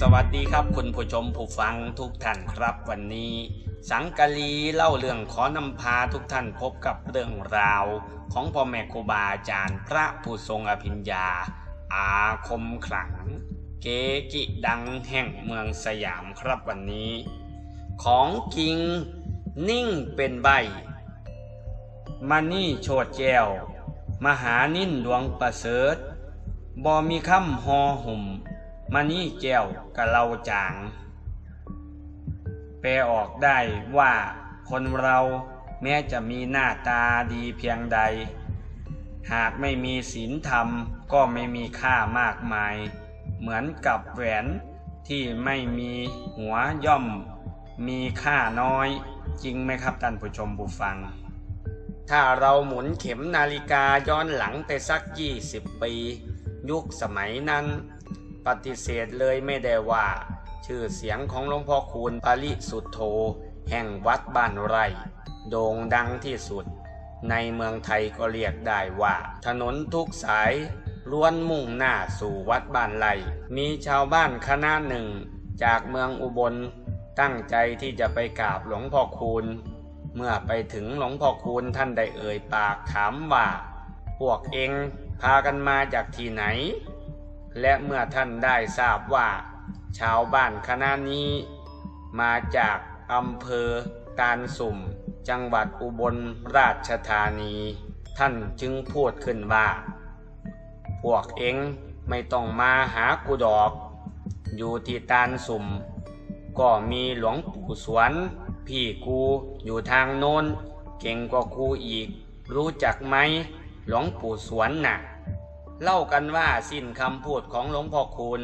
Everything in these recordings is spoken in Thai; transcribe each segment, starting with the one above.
สวัสดีครับคุณผู้ชมผู้ฟังทุกท่านครับวันนี้ สังกะลีเล่าเรื่องขอนำพาทุกท่านพบกับเรื่องราว ของพ่อแม่ครูบาอาจารย์พระผู้ทรงอภิญญา อาคมขลัง เกจิดังแห่งเมืองสยามครับวันนี้ ของจริงนิ่งเป็นใบมานี่โชดแจวมหานิ่นหลวงประเสริฐบ่มีคำหอหุ่ม มานี่แก้วกะเราจาง แปลออกได้ว่าคนเราแม้จะมีหน้าตาดีเพียงใด หากไม่มีศีลธรรมก็ไม่มีค่ามากมาย เหมือนกับแหวนที่ไม่มีหัวย่อม มีค่าน้อย จริงไหมครับท่านผู้ชมผู้ฟัง ถ้าเราหมุนเข็มนาฬิกาย้อนหลังไปสัก 20 ปี ยุคสมัยนั้น ปฏิเสธเลยไม่ได้ว่า ชื่อเสียงของหลวงพ่อคูณปริสุทธโธ แห่งวัดบ้านไร่ โด่งดังที่สุด ในเมืองไทยก็เรียกได้ว่า ถนนทุกสายล้วนมุ่งหน้าสู่วัดบ้านไร่ มีชาวบ้านคณะหนึ่ง จากเมืองอุบลตั้งใจที่จะไปกราบหลวงพ่อคูณ เมื่อไปถึงหลวงพ่อคูณท่านได้เอ่ยปากถามว่า พวกเองพากันมาจากที่ไหน และเมื่อท่านได้ทราบว่า ชาวบ้านคณะนี้ มาจากอำเภอการสุ่ม จังหวัดอุบลราชธานี ท่านจึงพูดขึ้นว่า พวกเองไม่ต้องมาหากูดอก อยู่ที่ตาลสุ่ม ก็มีหลวงปู่สวน พี่กูอยู่ทางโน้น เก่งกว่ากูอีก รู้จักไหมหลวงปู่สวนน่ะ เล่ากันว่าสิ้นคำพูดของหลวงพ่อคูณ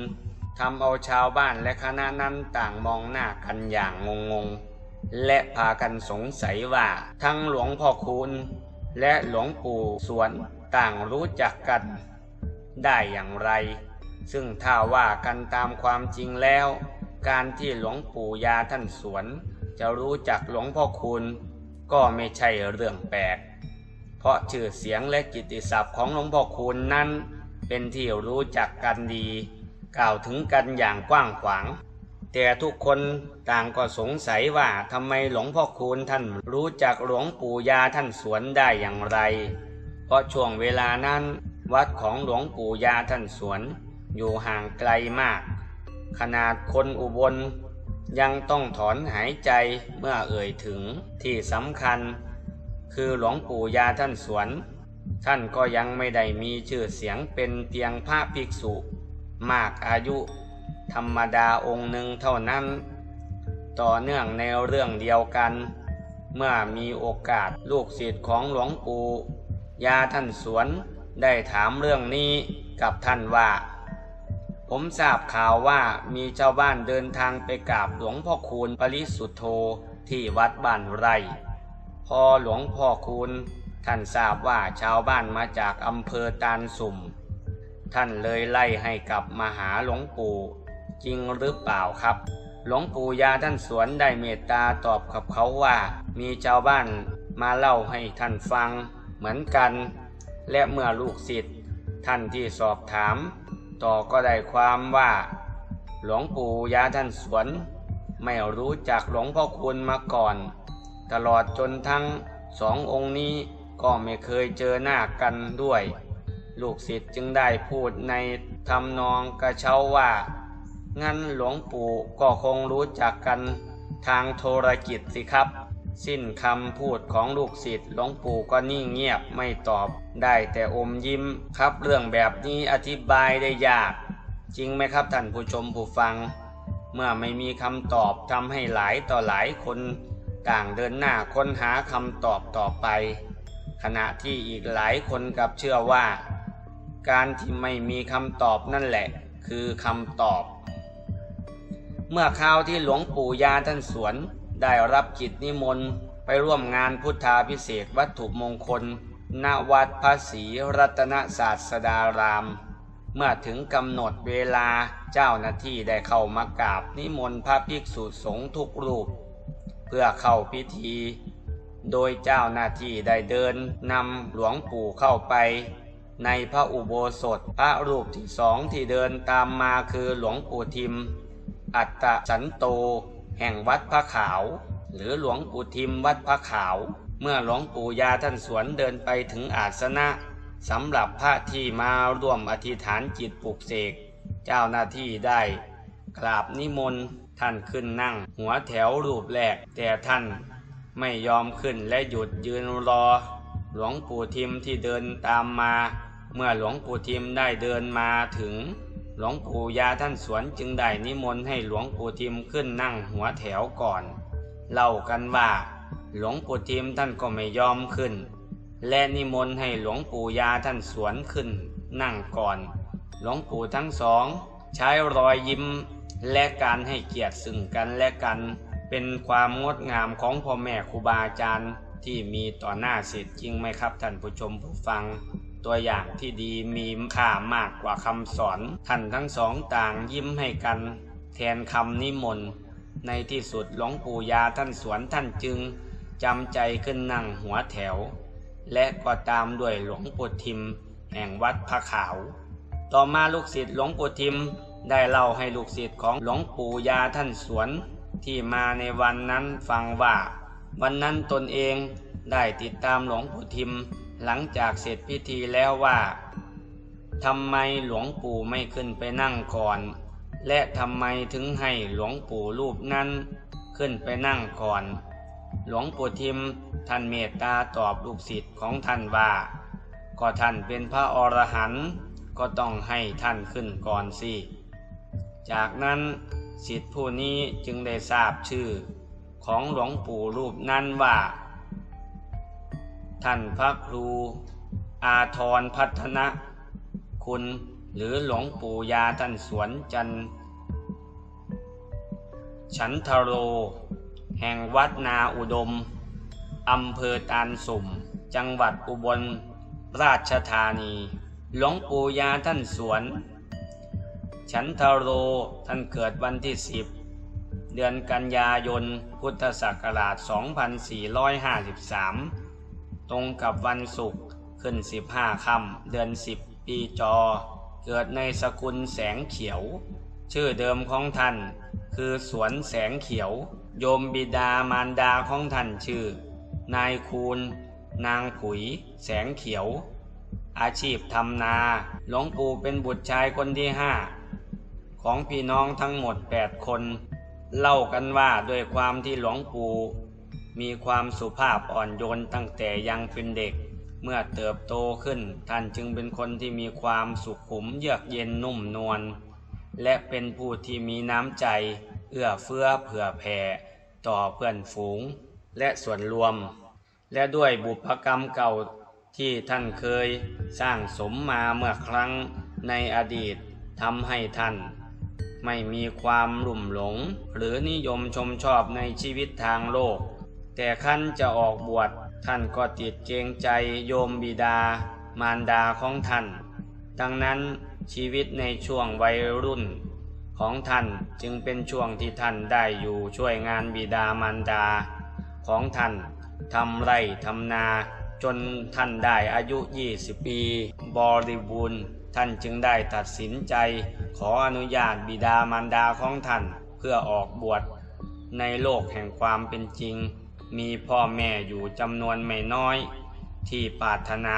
ทำเอาชาวบ้านและคณะนั้นต่างมองหน้ากันอย่างงงๆ และพากันสงสัยว่า ทั้งหลวงพ่อคูณและหลวงปู่สวนต่างรู้จักกันได้อย่างไร ซึ่งถ้าว่ากันตามความจริงแล้ว การที่หลวงปู่ยาท่านสวน จะรู้จักหลวงพ่อคูณก็ไม่ใช่เรื่องแปลก เพราะชื่อเสียงและกิตติศัพท์ของหลวงพ่อคูณนั้น เป็นที่รู้จักกันดี กล่าวถึงกันอย่างกว้างขวาง แต่ทุกคนต่างก็สงสัยว่าทำไมหลวงพ่อคูณท่านรู้จักหลวงปู่ยาท่านสวนได้อย่างไร เพราะช่วงเวลานั้น วัดของหลวงปู่ยาท่านสวน อยู่ห่างไกลมาก ขนาดคนอุบลยังต้องถอนหายใจเมื่อเอ่ยถึงที่สำคัญ คือหลวงปู่ยาท่านสวน ท่านก็ยังไม่ได้มีชื่อเสียงเป็นเพียงพระภิกษุ มากอายุ ธรรมดาองค์หนึ่งเท่านั้น ต่อเนื่องในเรื่องเดียวกัน เมื่อมีโอกาสลูกศิษย์ของหลวงปู่ยาท่านสวนได้ถามเรื่องนี้กับท่านว่า ผมทราบข่าวว่ามีชาวบ้านเดินทางไปกราบหลวงพ่อคูณปริสุทธโธที่วัดบ้านไร่ พอหลวงพ่อคูณท่านทราบว่าชาวบ้านมาจากอำเภอตาลสุ่ม ท่านเลยไล่ให้กลับมาหาหลวงปู่ จริงหรือเปล่าครับ หลวงปู่ยาท่านสวนได้เมตตาตอบกับเขาว่า มีชาวบ้านมาเล่าให้ท่านฟังเหมือนกัน และเมื่อลูกศิษย์ท่านที่สอบถาม ต่อก็ได้ความว่า หลวงปู่ยาท่านสวน ไม่รู้จักหลวงพ่อคุณมาก่อน ตลอดจนทั้งสององค์นี้ก็ไม่เคยเจอหน้ากันด้วย ลูกศิษย์จึงได้พูดในทำนองกระเช้าว่า งั้นหลวงปู่ก็คงรู้จักกันทางโทรกิจสิครับ สิ้นคำพูดของลูกศิษย์หลวงปู่ก็นิ่งเงียบไม่ตอบ ได้แต่อมยิ้มครับเรื่องแบบนี้อธิบายได้ยาก จริงไหมครับท่านผู้ชมผู้ฟัง เมื่อไม่มีคำตอบทำให้หลายต่อหลายคน ต่างเดินหน้าค้นหาคำตอบต่อไป ขณะที่อีกหลายคนกับเชื่อว่า การที่ไม่มีคำตอบนั่นแหละ คือคำตอบ เมื่อคราวที่หลวงปู่ยาท่านสวนได้รับกิจนิมนต์ไปร่วมงานพุทธาพิเศษวัตถุมงคลณวัดพระศรีรัตนศาสดาราม เมื่อถึงกำหนดเวลาเจ้าหน้าที่ได้เข้ามากราบนิมนต์พระภิกษุสงฆ์ทุกรูป เพื่อเข้าพิธี โดยเจ้าหน้าที่ได้เดินนำหลวงปู่เข้าไป ในพระอุโบสถพระรูปที่สองที่เดินตามมาคือหลวงปู่ทิม อัตตสันโต แห่งวัดพระขาว หรือหลวงปู่ทิมวัดพระขาว เมื่อหลวงปู่ยาท่านสวนเดินไปถึงอาสนะสำหรับพระที่มาร่วมอธิษฐานจิตปลุกเสก เจ้าหน้าที่ได้กราบนิมนต์ ท่านขึ้นนั่ง หัวแถวรูปแรก แต่ท่านไม่ยอมขึ้นและหยุดยืนรอ หลวงปู่ทิมที่เดินตามมา เมื่อหลวงปู่ทิมได้เดินมาถึง หลวงปู่ยาท่านสวนจึงได้นิมนต์ให้หลวงปู่ทิมขึ้นนั่งหัวแถวก่อน เล่ากันว่า หลวงปู่ทิมท่านก็ไม่ยอมขึ้น และนิมนต์ให้หลวงปู่ยาท่านสวนขึ้น นั่งก่อน หลวงปู่ทั้งสอง ใช้รอยยิ้ม และการให้เกียรติซึ่งกันและกัน เป็นความงดงามของพ่อแม่ครูบาอาจารย์ที่มีต่อหน้าเสร็จจริงไหมครับท่านผู้ชมผู้ฟัง ตัวอย่างที่ดีมีค่ามากกว่าคำสอน ท่านทั้งสองต่างยิ้มให้กัน แทนคำนิมนต์ในที่สุดหลวงปู่ยาท่านสวนท่านจึงจำใจขึ้นนั่งหัวแถว และก็ตามด้วยหลวงปู่ทิม แห่งวัดพระขาว ต่อมาลูกศิษย์หลวงปู่ทิม ได้เล่าให้ลูกศิษย์ของหลวงปู่ยาท่านสวน ที่มาในวันนั้นฟังว่า วันนั้นตนเองได้ติดตามหลวงปู่ทิม หลังจากเสร็จพิธีแล้วว่าทำไมหลวงปู่ไม่ขึ้นไปนั่งก่อน และทำไมถึงให้หลวงปู่รูปนั้น ขึ้นไปนั่งก่อน หลวงปู่ทิมท่านเมตตาตอบลูกศิษย์ของท่านว่า ก็ท่านเป็นพระอรหันต์ก็ต้องให้ท่านขึ้นก่อนสิ จากนั้นศิษย์ผู้นี้จึงได้ทราบชื่อของหลวงปู่รูปนั้นว่า ท่านพระครู อาทรพัฒนะ คุณหรือหลวงปู่ยาท่านสวนจันฉันทโร แห่งวัดนาอุดมอำเภอตาลสุ่ม จังหวัดอุบลราชธานี หลวงปู่ยาท่านสวน ฉันทโรท่านเกิดวันที่สิบเดือนกันยายน พุทธศักราช 2453 ตรงกับวันศุกร์ขึ้น 15 ค่ำเดือน 10 ปีจอ เกิดในสกุลแสงเขียว ชื่อเดิมของท่าน คือสวนแสงเขียว โยมบิดามารดาของท่านชื่อ นายคูณ นางผุย แสงเขียว อาชีพทำนา หลวงปู่เป็นบุตรชายคนที่ห้า ของพี่น้องทั้งหมด8คน เล่ากันว่าด้วยความที่หลวงปู่มีความสุภาพอ่อนโยนตั้งแต่ยังเป็นเด็ก เมื่อเติบโตขึ้นท่านจึงเป็นคนที่มีความสุขุมเยือกเย็นนุ่มนวลและเป็นผู้ที่มีน้ำใจ เอื้อเฟื้อเผื่อแผ่ต่อเพื่อนฝูงและส่วนรวม และด้วยบุพกรรมเก่าที่ท่านเคยสร้างสมมาเมื่อครั้งในอดีตทำให้ท่าน ไม่มีความหลุ่มหลง หรือนิยมชมชอบในชีวิตทางโลก แต่ขั้นจะออกบวชท่านก็ติดเกรงใจโยมบิดา มารดาของท่าน ดังนั้นชีวิตในช่วงวัยรุ่นของท่านจึงเป็นช่วงที่ท่านได้อยู่ช่วยงานบิดามารดา ของท่านทำไร่ทำนาจนท่านได้อายุ 20 ปี บริบูรณ์ ท่านจึงได้ตัดสินใจขออนุญาตบิดามารดาของท่านเพื่อออกบวชในโลกแห่งความเป็นจริง มีพ่อแม่อยู่จำนวนไม่น้อย ที่ปรารถนา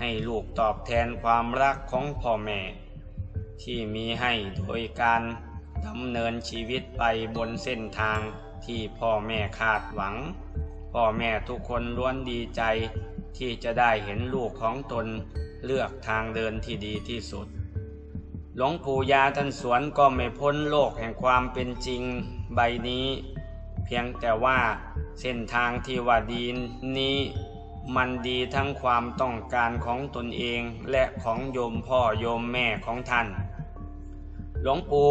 ให้ลูกตอบแทนความรักของพ่อแม่ ที่มีให้โดยการดำเนินชีวิตไปบนเส้นทางที่พ่อแม่คาดหวัง พ่อแม่ทุกคนล้วนดีใจ ที่จะได้เห็นลูกของตนเลือกทางเดินที่ดีที่สุด หลวงปู่ยาท่านสวนก็ไม่พ้นโลกแห่งความเป็นจริงใบนี้ เพียงแต่ว่าเส้นทางที่ว่าดีนี้มันดีทั้งความต้องการของตนเองและของโยมพ่อโยมแม่ของท่าน หลวงปู่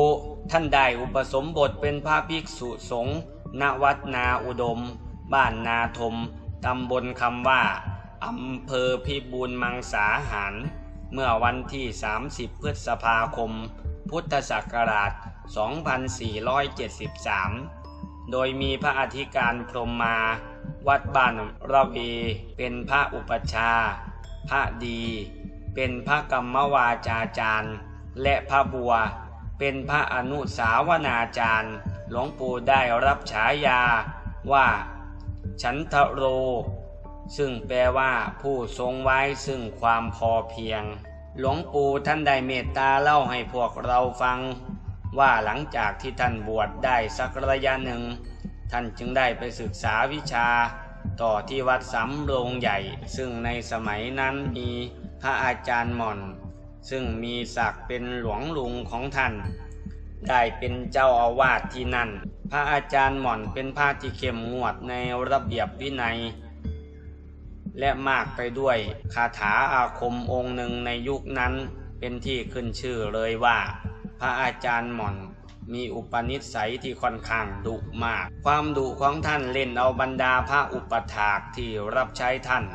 ท่านได้อุปสมบทเป็นพระภิกษุสงฆ์ณวัดนาอุดม บ้านนาทม ตำบลคำว่า อำเภอพิบูลมังสาหาร เมื่อวันที่ 30 พฤษภาคม พุทธศักราช 2473 โดยมีพระอธิการพรมมา วัดบ้านระเวเป็นพระอุปชา พระดี เป็นพระกรรมวาจาจารย์ และพระบัว เป็นพระอนุสาวนาจารย์ หลวงปู่ได้รับฉายาว่า ฉันทโร ซึ่งแปลว่าผู้ทรงไว้ซึ่งความพอเพียง หลวงปู่ท่านได้เมตตาเล่าให้พวกเราฟัง ว่าหลังจากที่ท่านบวชได้สักระยะหนึ่ง ท่านจึงได้ไปศึกษาวิชา ต่อที่วัดสำโรงใหญ่ ซึ่งในสมัยนั้นมีพระอาจารย์หม่อน ซึ่งมีศักดิ์เป็นหลวงลุงของท่าน ได้เป็นเจ้าอาวาสที่นั่น พระอาจารย์หม่อนเป็นพระที่เข้มงวดในระเบียบวินัย และมากไปด้วยคาถาอาคมองค์หนึ่งในยุคนั้น เป็นที่ขึ้นชื่อเลยว่า พระอาจารย์หม่อนมีอุปนิสัยที่ค่อนข้างดุมาก ความดุของท่านเล่นเอาบรรดาพระอุปถากที่รับใช้ท่าน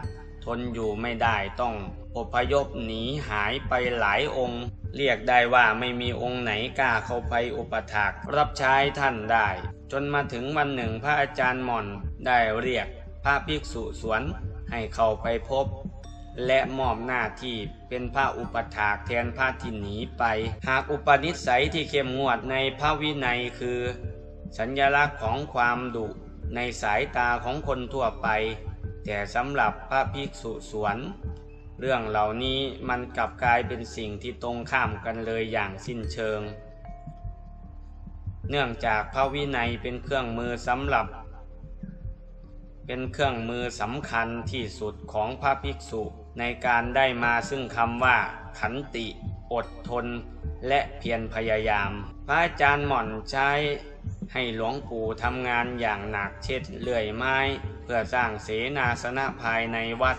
ทนอยู่ไม่ได้ต้องอพยพหนีหายไปหลายองค์ เรียกได้ว่าไม่มีองค์ไหนกล้าเข้าไปอุปถากรับใช้ท่านได้ จนมาถึงวันหนึ่งพระอาจารย์หม่อนได้เรียกพระภิกษุสวน ให้เข้าไปพบ และมอบหน้าที่เป็นพระอุปถากแทนพระที่หนีไป หากอุปนิสัยที่เข้มงวดในพระวินัยคือ สัญลักษณ์ของความดุในสายตาของคนทั่วไป แต่สำหรับพระภิกษุสวน เรื่องเหล่านี้มันกลับกลายเป็นสิ่งที่ตรงข้ามกันเลยอย่างสิ้นเชิง เนื่องจากพระวินัยเป็นเครื่องมือสำหรับ เป็นเครื่องมือสำคัญที่สุดของพระภิกษุ ในการได้มาซึ่งคำว่า ขันติ อดทน และเพียรพยายาม พระอาจารย์หม่อนใช้ให้หลวงปู่ทำงานอย่างหนักเช่นเลื่อยไม้ เพื่อสร้างเสนาสนะภายในวัด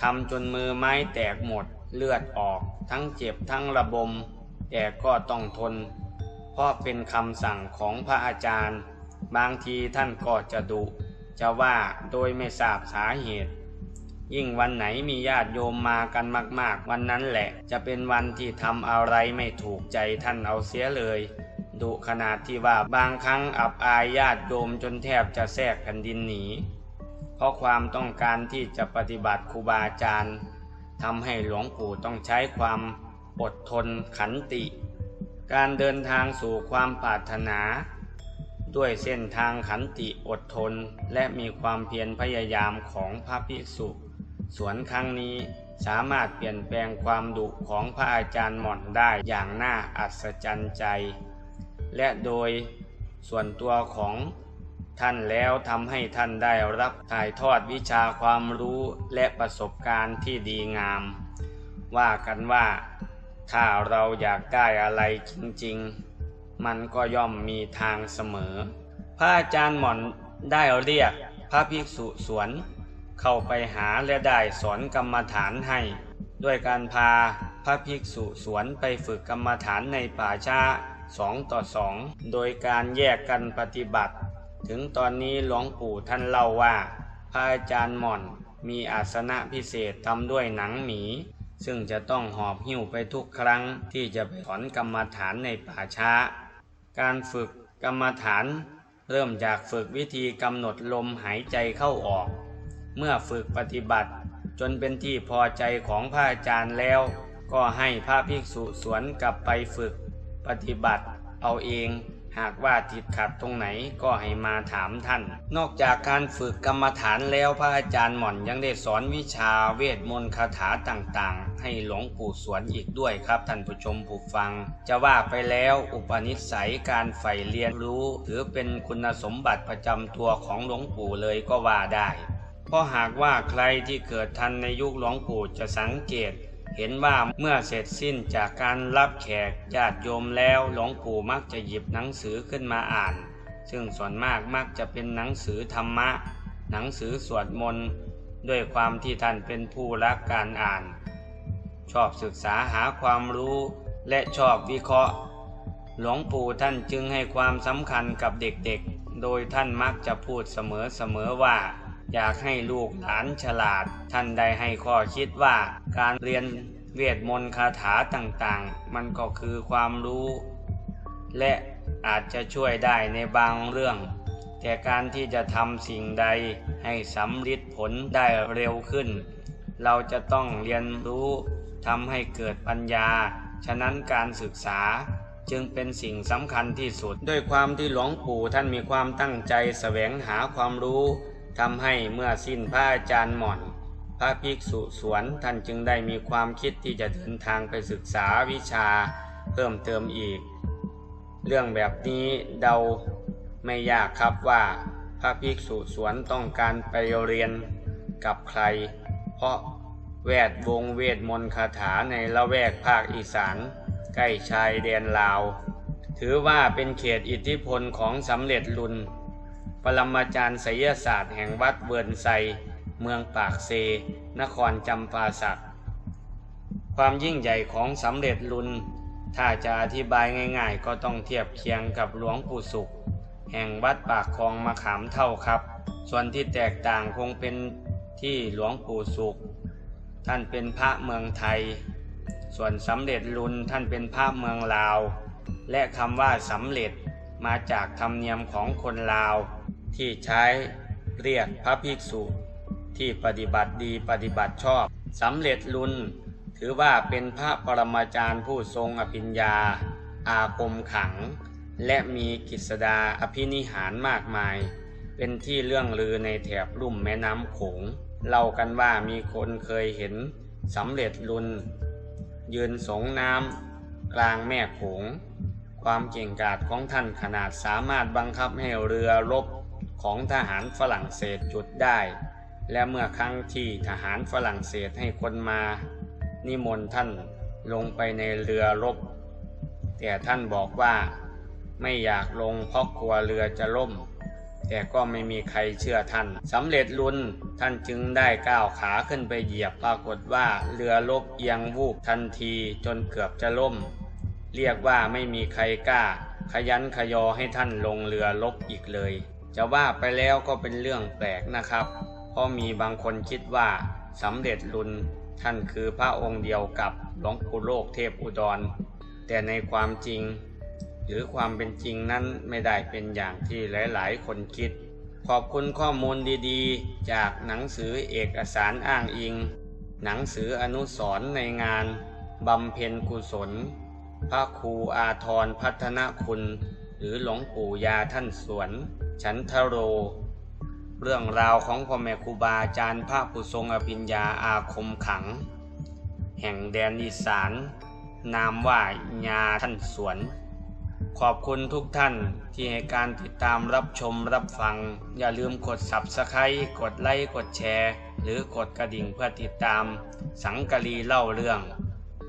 ทำจนมือไม้แตกหมดเลือดออกทั้งเจ็บทั้งระบม แต่ก็ต้องทน เพราะเป็นคำสั่งของพระอาจารย์ บางทีท่านก็จะดุ จะว่าโดยไม่ทราบสาเหตุ ยิ่งวันไหนมีญาติโยมมากันมาก ๆ วันนั้นแหละ จะเป็นวันที่ทำอะไรไม่ถูกใจท่านเอาเสียเลยดุขนาดที่ว่าบางครั้งอับอายญาติโยมจนแทบจะแทรกแผ่นดินหนี เพราะความต้องการที่จะปฏิบัติครูบาอาจารย์ทำให้หลวงปู่ต้องใช้ความอดทนขันติ การเดินทางสู่ความปรารถนา ด้วยเส้นทางขันติอดทน และมีความเพียรพยายามของพระภิกษุ สวนครั้งนี้สามารถเปลี่ยนแปลงความดุของพระอาจารย์หม่อนได้อย่างน่าอัศจรรย์ใจ และโดยส่วนตัวของท่านแล้วทำให้ท่านได้รับถ่ายทอดวิชาความรู้และประสบการณ์ที่ดีงาม ว่ากันว่าถ้าเราอยากได้อะไรจริงๆ มันก็ย่อมมีทางเสมอ พระอาจารย์หม่อนได้เรียกพระภิกษุสวน เข้าไปหาและได้สอนกรรมฐานให้ ด้วยการพาพระภิกษุสวนไปฝึกกรรมฐานในป่าช้าสองต่อสอง โดยการแยกกันปฏิบัติ ถึงตอนนี้หลวงปู่ท่านเล่าว่า พระอาจารย์หม่อนมีอาสนะพิเศษทำด้วยหนังหมี ซึ่งจะต้องหอบหิ้วไปทุกครั้งที่จะไปสอนกรรมฐานในป่าช้า การฝึกกรรมฐาน เริ่มจากฝึกวิธีกำหนดลมหายใจเข้าออก เมื่อฝึกปฏิบัติ จนเป็นที่พอใจของพระอาจารย์แล้ว ก็ให้พระภิกษุสวนกลับไปฝึกปฏิบัติเอาเอง หากว่าติดขัดตรงไหนก็ให้มาถามท่าน นอกจากการฝึกกรรมฐานแล้วพระอาจารย์หม่อนยังได้สอนวิชาเวทมนต์คาถาต่างๆ ให้หลวงปู่สวนอีกด้วยครับท่านผู้ชมผู้ฟัง จะว่าไปแล้วอุปนิสัยการใฝ่เรียนรู้ ถือเป็นคุณสมบัติประจำตัวของหลวงปู่เลยก็ว่าได้ เพราะหากว่าใครที่เกิดทันในยุคหลวงปู่จะสังเกต เห็นว่าเมื่อเสร็จสิ้นจากการรับแขกญาติโยมแล้วหลวงปู่มักจะหยิบหนังสือขึ้นมาอ่าน ซึ่งส่วนมากมักจะเป็นหนังสือธรรมะ หนังสือสวดมนต์ด้วยความที่ท่านเป็นผู้รักการอ่าน ชอบศึกษาหาความรู้และชอบวิเคราะห์ หลวงปู่ท่านจึงให้ความสำคัญกับเด็กๆ โดยท่านมักจะพูดเสมอๆว่า อยากให้ลูกหลานฉลาด ท่านได้ให้ข้อคิดว่าการเรียนเวทมนต์คาถาต่างๆ มันก็คือความรู้ และอาจจะช่วยได้ในบางเรื่อง แต่การที่จะทำสิ่งใดให้สำเร็จผลได้เร็วขึ้น เราจะต้องเรียนรู้ทำให้เกิดปัญญา ฉะนั้นการศึกษาจึงเป็นสิ่งสำคัญที่สุด ด้วยความที่หลวงปู่ท่านมีความตั้งใจแสวงหาความรู้ ทำให้เมื่อสิ้นพระอาจารย์หม่อน พระภิกษุสวนท่านจึงได้มีความคิดที่จะเดินทางไปศึกษาวิชาเพิ่มเติมอีก เรื่องแบบนี้เดาไม่ยากครับว่าพระภิกษุสวนต้องการไปเรียนกับใคร เพราะแวดวงเวทมนต์คาถาในละแวกภาคอีสานใกล้ชายแดนลาว ถือว่าเป็นเขตอิทธิพลของสำเร็จลุน ปรมาจารย์ไสยศาสตร์แห่งวัดเวิร์นไซ เมืองปากเซ นครจำปาสัก ความยิ่งใหญ่ของสำเร็จลุน ถ้าจะอธิบายง่าย ๆ ก็ต้องเทียบเคียงกับหลวงปู่สุข แห่งวัดปากคลองมะขามเท่าครับ ส่วนที่แตกต่างคงเป็นที่หลวงปู่สุข ท่านเป็นพระเมืองไทย ส่วนสำเร็จลุนท่านเป็นพระเมืองลาว และคำว่าสำเร็จมาจากธรรมเนียมของคนลาว ที่ใช้เรียกพระภิกษุที่ปฏิบัติดีปฏิบัติชอบสำเร็จลุนถือว่าเป็นพระปรมาจารย์ผู้ทรงอภิญญา อาคมขัง และมีกิจดาอภินิหารมากมาย เป็นที่เรื่องลือในแถบลุ่มแม่น้ำโขงเล่ากันว่ามีคนเคยเห็นสำเร็จลุนยืนสงน้ำกลางแม่โขง ความเก่งกาจของท่านขนาดสามารถบังคับให้เรือรบ ของทหารฝรั่งเศสจุดได้ และเมื่อครั้งที่ทหารฝรั่งเศสให้คนมา นิมนต์ท่านลงไปในเรือรบ แต่ท่านบอกว่าไม่อยากลงเพราะกลัวเรือจะล่ม แต่ก็ไม่มีใครเชื่อท่านสำเร็จลุนท่านจึงได้ก้าวขาขึ้นไปเหยียบปรากฏว่าเรือลบเอียงวูบทันทีจนเกือบจะล่ม เรียกว่าไม่มีใครกล้า ขยันขยอให้ท่านลงเรือลบอีกเลย จะว่าไปแล้วก็เป็นเรื่องแปลกนะครับ เพราะมีบางคนคิดว่าสำเร็จลุนท่านคือพระองค์เดียวกับหลวงปู่โลกเทพอุดร แต่ในความจริง หรือความเป็นจริงนั้นไม่ได้เป็นอย่างที่หลาย ๆ คนคิด ขอบคุณข้อมูลดีๆ จากหนังสือเอกสารอ้างอิง หนังสืออนุสรณ์ในงานบำเพ็ญกุศล พระครูอาทรพัฒนคุณ หรือหลวงปู่ยาท่านสวน ฉันทโร เรื่องราวของพ่อแม่ครูบาอาจารย์พระผู้ทรงอภิญญาอาคมขัง แห่งแดนอีสาน นามว่าญาท่านสวน ขอบคุณทุกท่านที่ให้การติดตามรับชมรับฟัง อย่าลืมกด Subscribe กดไลค์กดแชร์ หรือกดกระดิ่งเพื่อติดตาม สังกะรีเล่าเรื่อง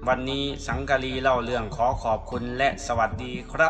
วันนี้สังกะรีเล่าเรื่องขอขอบคุณและสวัสดีครับ